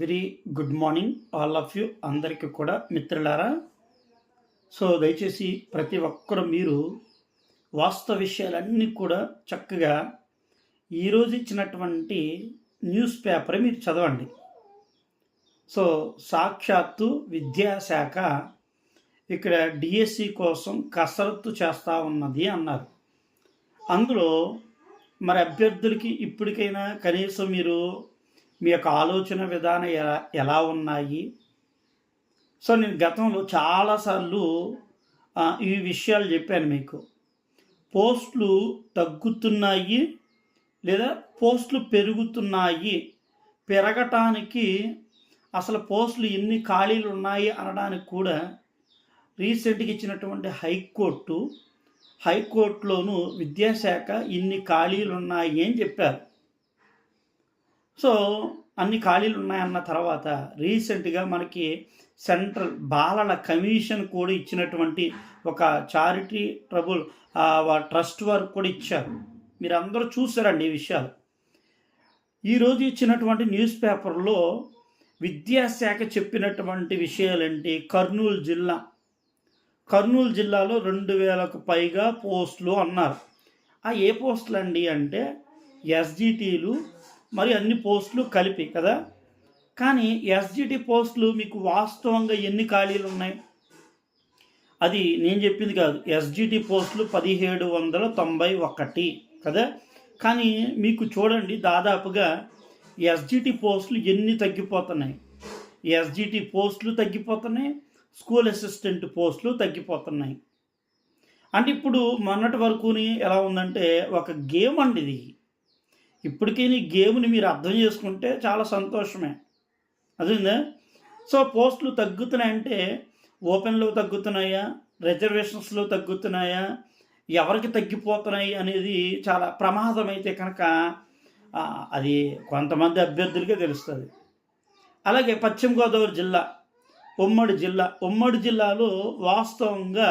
Very good morning all of you అందరికీ కూడా మిత్రులారా. సో దయచేసి ప్రతి ఒక్కరు మీరు వాస్తవ విషయాలన్నీ కూడా చక్కగా ఈరోజు ఇచ్చినటువంటి న్యూస్ పేపర్ మీరు చదవండి. సో సాక్షాత్తు విద్యాశాఖ ఇక్కడ డిఎస్సి కోసం కసరత్తు చేస్తూ ఉన్నది అన్నారు. అందులో మరి అభ్యర్థులకి ఇప్పటికైనా కనీసం మీరు మీ యొక్క ఆలోచన విధానం ఎలా ఎలా ఉన్నాయి? సో నేను గతంలో చాలాసార్లు ఈ విషయాలు చెప్పాను మీకు. పోస్టులు తగ్గుతున్నాయి లేదా పోస్టులు పెరుగుతున్నాయి. పెరగటానికి అసలు పోస్టులు ఎన్ని ఖాళీలు ఉన్నాయి అనడానికి కూడా రీసెంట్గా ఇచ్చినటువంటి హైకోర్టు హైకోర్టులోను విద్యాశాఖ ఇన్ని ఖాళీలు ఉన్నాయి అని చెప్పారు. సో అన్ని ఖాళీలు ఉన్నాయన్న తర్వాత రీసెంట్గా మనకి సెంట్రల్ బాలల కమిషన్ కూడా ఇచ్చినటువంటి ఒక చారిటీ ట్రబుల్ ట్రస్ట్ వారు కూడా ఇచ్చారు. మీరు అందరూ చూసారండి ఈ విషయాలు. ఈరోజు ఇచ్చినటువంటి న్యూస్ పేపర్లో విద్యాశాఖ చెప్పినటువంటి విషయాలేంటి? కర్నూలు జిల్లా. కర్నూలు జిల్లాలో రెండు వేలకు పైగా పోస్టులు అన్నారు. ఆ ఏ పోస్టులు అండి అంటే ఎస్జిటీలు మరి అన్ని పోస్టులు కలిపి కదా? కానీ ఎస్జిటి పోస్టులు మీకు వాస్తవంగా ఎన్ని ఖాళీలు ఉన్నాయి? అది నేను చెప్పింది కాదు. ఎస్జిటి పోస్టులు పదిహేడు వందల తొంభై ఒకటి కదా? కానీ మీకు చూడండి దాదాపుగా ఎస్జిటి పోస్టులు ఎన్ని తగ్గిపోతున్నాయి? ఎస్జిటి పోస్టులు తగ్గిపోతున్నాయి స్కూల్ అసిస్టెంట్ పోస్టులు తగ్గిపోతున్నాయి. అంటే ఇప్పుడు మొన్నటి వరకుని ఎలా ఉందంటే ఒక గేమ్ అండి ఇది. ఇప్పటికీ ఈ గేమ్ని మీరు అర్థం చేసుకుంటే చాలా సంతోషమే. అదేందా సో పోస్టులు తగ్గుతున్నాయంటే ఓపెన్లో తగ్గుతున్నాయా? రిజర్వేషన్స్లో తగ్గుతున్నాయా? ఎవరికి తగ్గిపోతున్నాయి అనేది చాలా ప్రమాదం అయితే కనుక అది కొంతమంది అభ్యర్థులకే తెలుస్తుంది. అలాగే పశ్చిమ గోదావరి జిల్లా ఉమ్మడి జిల్లా ఉమ్మడి జిల్లాలో వాస్తవంగా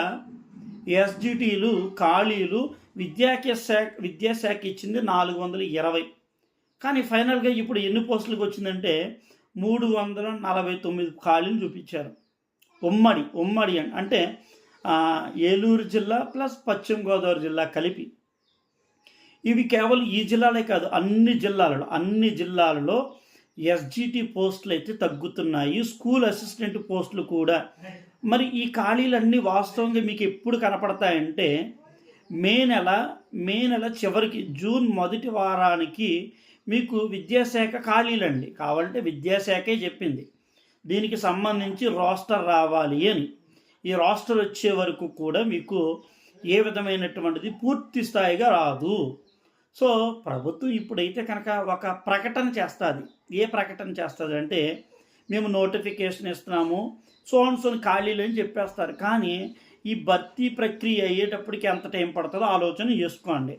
ఎస్జిటీలు ఖాళీలు విద్యాకి శాఖ విద్యాశాఖ ఇచ్చింది నాలుగు వందల ఇరవై. కానీ ఫైనల్గా ఇప్పుడు ఎన్ని పోస్టులకు వచ్చిందంటే మూడు వందల నలభై తొమ్మిది ఖాళీలు చూపించారు. ఉమ్మడి ఉమ్మడి అని అంటే ఏలూరు జిల్లా ప్లస్ పశ్చిమ గోదావరి జిల్లా కలిపి. ఇవి కేవలం ఈ జిల్లాలే కాదు అన్ని జిల్లాలలో అన్ని జిల్లాలలో ఎస్జిటి పోస్టులు అయితే తగ్గుతున్నాయి స్కూల్ అసిస్టెంట్ పోస్టులు కూడా. మరి ఈ ఖాళీలన్నీ వాస్తవంగా మీకు ఎప్పుడు కనపడతాయంటే మే నెల మే నెల చివరికి జూన్ మొదటి వారానికి మీకు విద్యాశాఖ ఖాళీలండి. కావాలంటే విద్యాశాఖే చెప్పింది. దీనికి సంబంధించి రోస్టర్ రావాలి అని. ఈ రోస్టర్ వచ్చే వరకు కూడా మీకు ఏ విధమైనటువంటిది పూర్తి స్థాయిగా రాదు. సో ప్రభుత్వం ఇప్పుడైతే కనుక ఒక ప్రకటన చేస్తుంది. ఏ ప్రకటన చేస్తుంది అంటే మేము నోటిఫికేషన్ ఇస్తున్నాము సోన్సోన్ ఖాళీలు అని చెప్పేస్తారు. కానీ ఈ భర్తీ ప్రక్రియ అయ్యేటప్పటికి ఎంత టైం పడుతుందో ఆలోచన చేసుకోండి.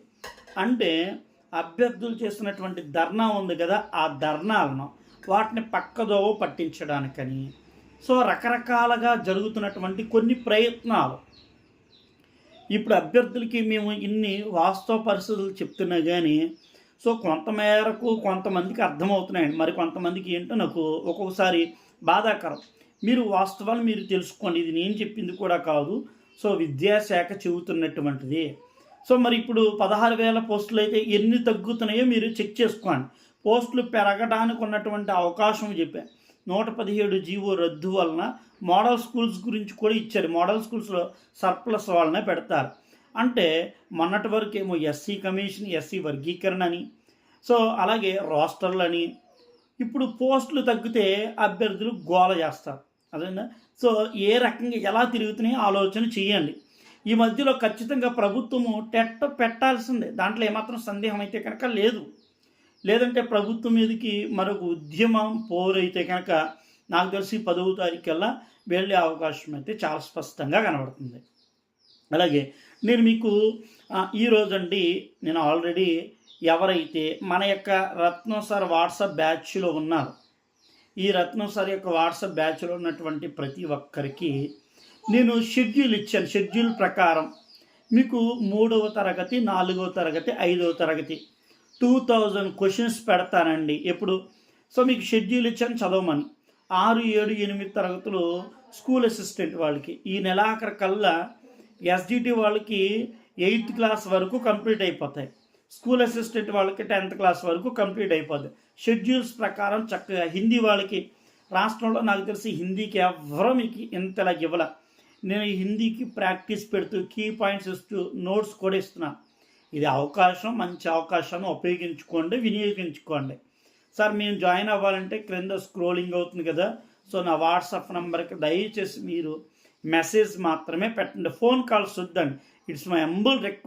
అంటే అభ్యర్థులు చేస్తున్నటువంటి ధర్నా ఉంది కదా ఆ ధర్నాలను వాటిని పక్కదోవ పట్టించడానికని. సో రకరకాలుగా జరుగుతున్నటువంటి కొన్ని ప్రయత్నాలు. ఇప్పుడు అభ్యర్థులకి మేము ఇన్ని వాస్తవ పరిస్థితులు చెప్తున్నా కానీ సో కొంతమేరకు కొంతమందికి అర్థమవుతున్నాయండి. మరి కొంతమందికి ఏంటో నాకు ఒక్కొక్కసారి బాధాకరం. మీరు వాస్తవాలు మీరు తెలుసుకోండి. ఇది నేను చెప్పింది కూడా కాదు. సో విద్యాశాఖ చెబుతున్నటువంటిది. సో మరి ఇప్పుడు పదహారు వేల పోస్టులు అయితే ఎన్ని తగ్గుతున్నాయో మీరు చెక్ చేసుకోండి. పోస్టులు పెరగడానికి ఉన్నటువంటి అవకాశం చెప్పాను నూట పదిహేడు జీవో రద్దు వలన మోడల్ స్కూల్స్ గురించి కూడా ఇచ్చారు. మోడల్ స్కూల్స్లో సర్ప్లస్ వాళ్ళనే పెడతారు. అంటే మొన్నటి వరకు ఏమో ఎస్సీ కమిషన్ ఎస్సీ వర్గీకరణ అని. సో అలాగే రోస్టర్లని. ఇప్పుడు పోస్టులు తగ్గితే అభ్యర్థులు గోల చేస్తారు. అదేనా? సో ఏ రకంగా ఎలా తిరుగుతున్నాయో ఆలోచన చేయండి. ఈ మధ్యలో ఖచ్చితంగా ప్రభుత్వము టెట్ పెట్టాల్సిందే. దాంట్లో ఏమాత్రం సందేహం అయితే కనుక లేదు. లేదంటే ప్రభుత్వం మీదకి మరొక ఉద్యమం పోరైతే కనుక నాకు తెలిసి పదవ తారీఖు కల్లా వెళ్ళే అవకాశం అయితే చాలా స్పష్టంగా కనబడుతుంది. అలాగే నేను మీకు ఆ, ఈ నేను ఆల్రెడీ ఎవరైతే మన యొక్క రత్నం సార్ వాట్సాప్ బ్యాచ్లో ఉన్నారు ఈ రత్నం సార్ యొక్క వాట్సాప్ బ్యాచ్లో ఉన్నటువంటి ప్రతి ఒక్కరికి నేను షెడ్యూల్ ఇచ్చాను షెడ్యూల్ ప్రకారం. మీకు మూడవ తరగతి నాలుగవ తరగతి ఐదవ తరగతి టూ థౌజండ్ క్వశ్చన్స్ పెడతానండి ఎప్పుడు. సో మీకు షెడ్యూల్ ఇచ్చాను చదవమని. ఆరు ఏడు ఎనిమిది తరగతులు స్కూల్ అసిస్టెంట్ వాళ్ళకి. ఈ నెలాఖరు కల్లా ఎస్జిటి వాళ్ళకి ఎయిత్ క్లాస్ వరకు కంప్లీట్ అయిపోతాయి. స్కూల్ అసిస్టెంట్ వాళ్ళకి టెన్త్ క్లాస్ వరకు కంప్లీట్ అయిపోద్ది. షెడ్యూల్స్ ప్రకారం చక్కగా హిందీ వాళ్ళకి రాష్ట్రంలో నాకు తెలిసి హిందీకి ఎవరో మీకు ఇంతలా ఇవ్వల. నేను హిందీకి ప్రాక్టీస్ పెడుతూ కీ పాయింట్స్ ఇస్తూ నోట్స్ కూడా ఇస్తున్నాను ఇది అవకాశం మంచి అవకాశాన్ని ఉపయోగించుకోండి వినియోగించుకోండి. సార్ మేము జాయిన్ అవ్వాలంటే క్రింద స్క్రోలింగ్ అవుతుంది కదా. సో నా వాట్సాప్ నెంబర్కి దయచేసి మీరు మెసేజ్ మాత్రమే పెట్టండి. ఫోన్ కాల్స్ వద్దండి. It's my humble request